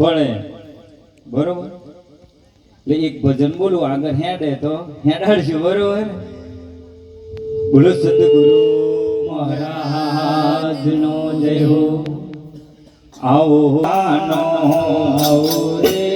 ભણે. બરોબર? એટલે એક ભજન બોલું, આગળ હેડે તો હેડાડશે બરોબર? બોલો, સદગુરુ મહારાજ નો જય હો. આવો આવો રે.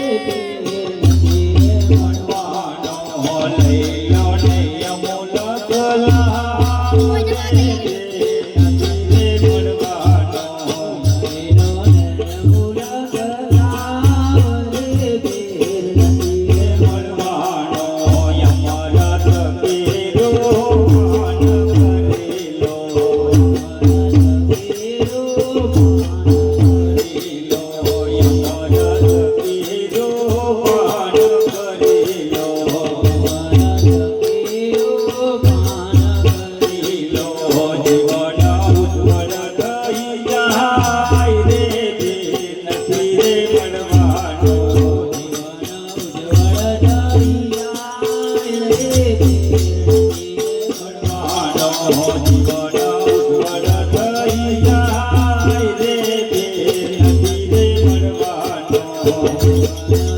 Thank you. 哦。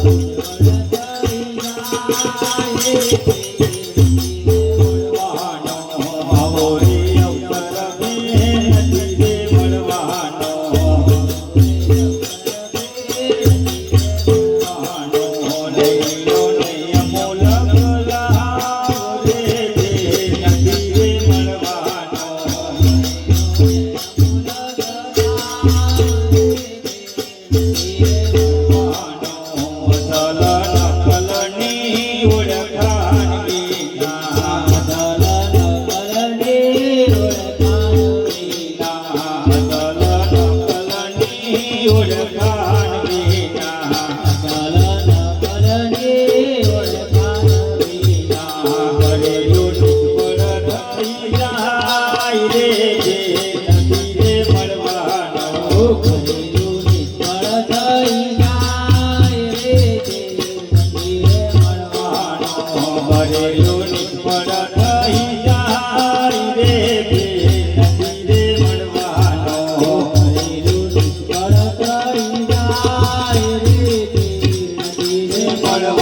доля પડવા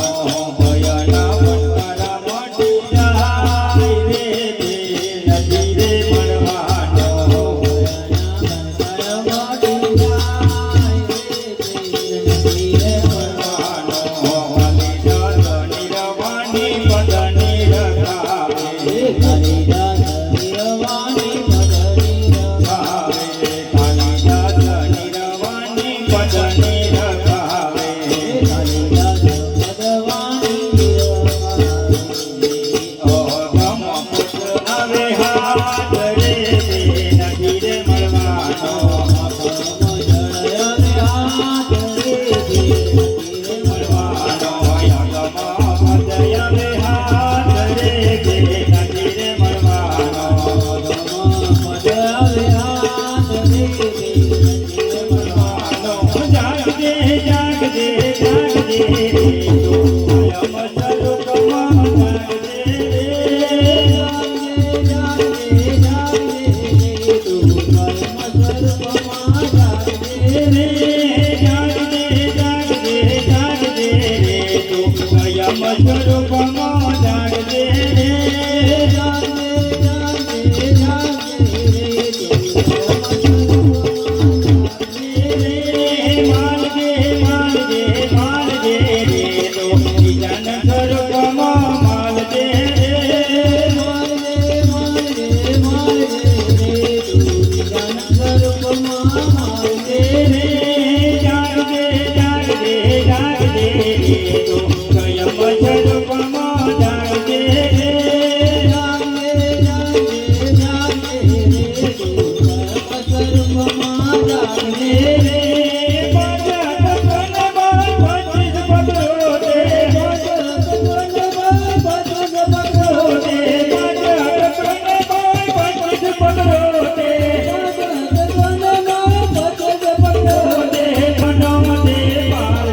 Hallelujah.